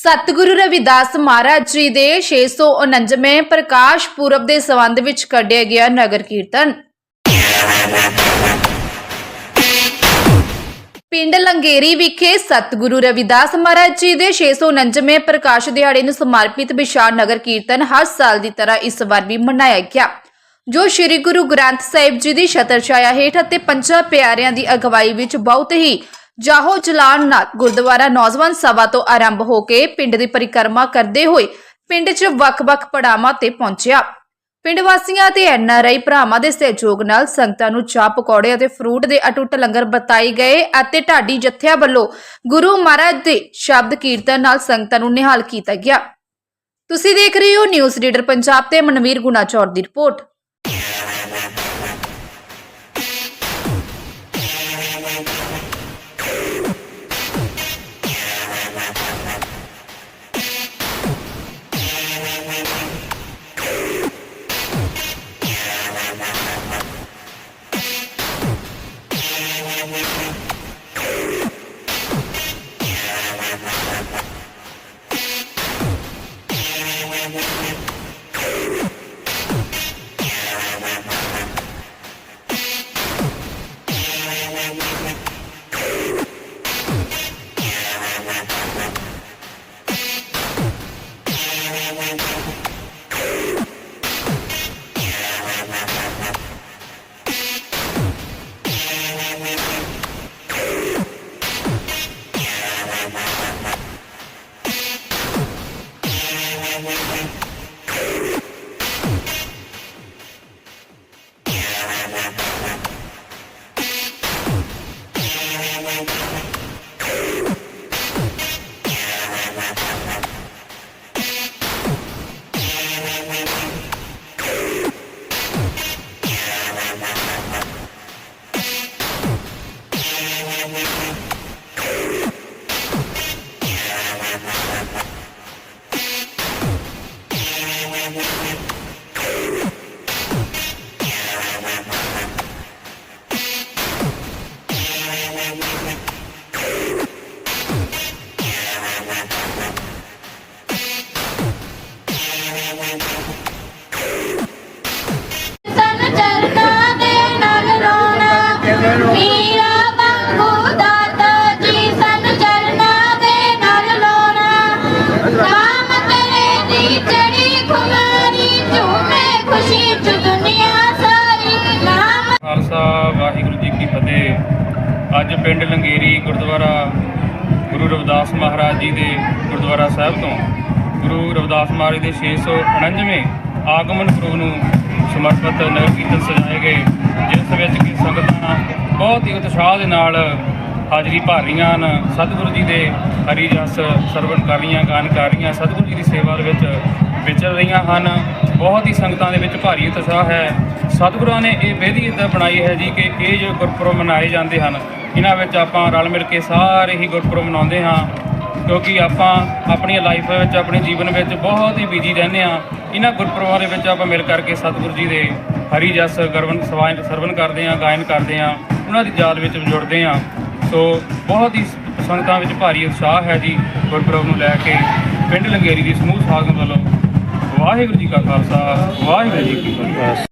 ਸਤਿਗੁਰੂ ਰਵਿਦਾਸ ਮਹਾਰਾਜ ਜੀ ਦੇ 649ਵੇਂ ਪ੍ਰਕਾਸ਼ ਪੁਰਬ ਦੇ ਸੰਬੰਧ ਵਿੱਚ ਕੱਢਿਆ ਗਿਆ ਨਗਰ ਕੀਰਤਨ। ਪਿੰਡ ਲੰਗੇਰੀ ਵਿਖੇ ਸਤਿਗੁਰੂ ਰਵਿਦਾਸ ਮਹਾਰਾਜ ਜੀ ਦੇ 649ਵੇਂ ਪ੍ਰਕਾਸ਼ ਦਿਹਾੜੇ ਨੂੰ ਸਮਰਪਿਤ ਵਿਸ਼ਾਲ ਨਗਰ ਕੀਰਤਨ ਹਰ ਸਾਲ ਦੀ ਤਰ੍ਹਾਂ ਇਸ ਵਾਰ ਵੀ ਮਨਾਇਆ ਗਿਆ। ਜੋ ਸ੍ਰੀ ਗੁਰੂ ਗ੍ਰੰਥ ਸਾਹਿਬ ਜੀ ਦੀ ਛਤਰ ਛਾਇਆ ਹੇਠ ਅਤੇ ਪੰਜਾਂ ਪਿਆਰਿਆਂ ਦੀ ਅਗਵਾਈ ਵਿੱਚ ਬਹੁਤ ਹੀ ਜਾਹੋ ਜਲਾਨ ਨਾਲ ਗੁਰਦੁਆਰਾ ਨੌਜਵਾਨ ਸਭਾ ਤੋਂ ਆਰੰਭ ਹੋ ਕੇ ਪਿੰਡ ਦੀ ਪਰਿਕਰਮਾ ਕਰਦੇ ਹੋਏ ਪਿੰਡ 'ਚ ਵੱਖ-ਵੱਖ ਪੜਾਵਾਂ ਤੇ ਪਹੁੰਚਿਆ। ਪਿੰਡ ਵਾਸੀਆਂ ਤੇ ਐਨਆਰਆਈ ਭਰਾਵਾਂ ਦੇ ਸਹਿਯੋਗ ਨਾਲ ਸੰਗਤਾਂ ਨੂੰ ਚਾਹ ਪਕੌੜੇ ਅਤੇ ਫਰੂਟ ਦੇ ਅਟੁੱਟ ਲੰਗਰ ਬਤਾਈ ਗਏ ਅਤੇ ਢਾਡੀ ਜਥਿਆਂ ਵੱਲੋਂ ਗੁਰੂ ਮਹਾਰਾਜ ਦੇ ਸ਼ਬਦ ਕੀਰਤਨ ਨਾਲ ਸੰਗਤਾਂ ਨੂੰ ਨਿਹਾਲ ਕੀਤਾ ਗਿਆ। ਤੁਸੀਂ ਦੇਖ ਰਹੇ ਹੋ ਨਿਊਜ਼ ਰੀਡਰ ਪੰਜਾਬ ਤੇ ਮਨਵੀਰ ਗੁਣਾ ਚੌੜ ਦੀ ਰਿਪੋਰਟ। Yeah. ਦੀ ਚੜੀ ਖੁਮਾਰੀ, ਝੂਮੇ ਖੁਸ਼ੀ ਚ ਦੁਨੀਆ ਸਾਰੀ। ਨਾਮ ਖਾਲਸਾ, ਵਾਹਿਗੁਰੂ ਜੀ ਕੀ ਫਤਿਹ। ਅੱਜ ਪਿੰਡ ਲੰਗੇਰੀ ਗੁਰਦੁਆਰਾ ਗੁਰੂ ਰਵਿਦਾਸ ਮਹਾਰਾਜ ਜੀ ਦੇ ਗੁਰਦੁਆਰਾ ਸਾਹਿਬ ਤੋਂ ਗੁਰੂ ਰਵਿਦਾਸ ਮਹਾਰਾਜ ਦੇ 649ਵੇਂ ਆਗਮਨ ਪੁਰਬ ਨੂੰ ਸਮਰਪਿਤ ਨਗਰ ਕੀਰਤਨ ਸਜਾਏ ਗਏ, ਜਿਸ ਵਿੱਚ ਕਿ ਸੰਗਤਾਂ ਬਹੁਤ ਹੀ ਉਤਸ਼ਾਹ ਦੇ ਨਾਲ ਹਾਜ਼ਰੀ ਭਰ ਰਹੀਆਂ ਹਨ ਸਤਿਗੁਰੂ ਜੀ ਦੇ ਹਰੀ ਜਸ ਸਰਵਣ ਕਰ ਰਹੀਆਂ, ਗਾਨ ਕਰ ਰਹੀਆਂ, ਸਤਿਗੁਰੂ ਜੀ ਦੀ ਸੇਵਾ ਦੇ ਵਿੱਚ ਵਿਚਰ ਰਹੀਆਂ ਹਨ। ਬਹੁਤ ਹੀ ਸੰਗਤਾਂ ਦੇ ਵਿੱਚ ਭਾਰੀ ਉਤਸ਼ਾਹ ਹੈ। ਸਤਿਗੁਰਾਂ ਨੇ ਇਹ ਵਿਧੀਤ ਬਣਾਈ ਹੈ ਜੀ ਕਿ ਇਹ ਜੋ ਗੁਰਪੁਰਬ ਮਨਾਏ ਜਾਂਦੇ ਹਨ। ਇਹਨਾਂ ਵਿੱਚ ਆਪਾਂ ਰਲ ਮਿਲ ਕੇ ਸਾਰੇ ਹੀ ਗੁਰਪੁਰਬ ਮਨਾਉਂਦੇ ਹਾਂ, ਕਿਉਂਕਿ ਆਪਾਂ ਆਪਣੀ ਲਾਈਫ ਵਿੱਚ, ਆਪਣੇ ਜੀਵਨ ਵਿੱਚ ਬਹੁਤ ਹੀ ਬਿਜ਼ੀ ਰਹਿੰਦੇ ਹਾਂ। ਇਹਨਾਂ ਗੁਰਪੁਰਬਾਂ ਦੇ ਵਿੱਚ ਆਪਾਂ ਮਿਲ ਕਰਕੇ ਸਤਿਗੁਰੂ ਜੀ ਦੇ ਹਰੀ ਜਸ ਗਰਵਨ ਸਵਾਇਨ ਸਰਵਨ ਕਰਦੇ ਹਾਂ, ਗਾਇਨ ਕਰਦੇ ਹਾਂ, ਉਹਨਾਂ ਦੀ ਯਾਦ ਵਿੱਚ ਜੁੜਦੇ ਹਾਂ। ਸੋ ਬਹੁਤ ਹੀ ਸੰਗਤਾਂ ਵਿੱਚ ਭਾਰੀ ਉਤਸ਼ਾਹ ਹੈ ਜੀ ਗੁਰਪੁਰਬ ਨੂੰ ਲੈ ਕੇ। ਪਿੰਡ ਲੰਗੇਰੀ ਦੀ ਸਮੂਹ ਸਾਧਨ ਵੱਲੋਂ ਵਾਹਿਗੁਰੂ ਜੀ ਕਾ ਖਾਲਸਾ, ਵਾਹਿਗੁਰੂ ਜੀ ਕੀ ਫਤਿਹ।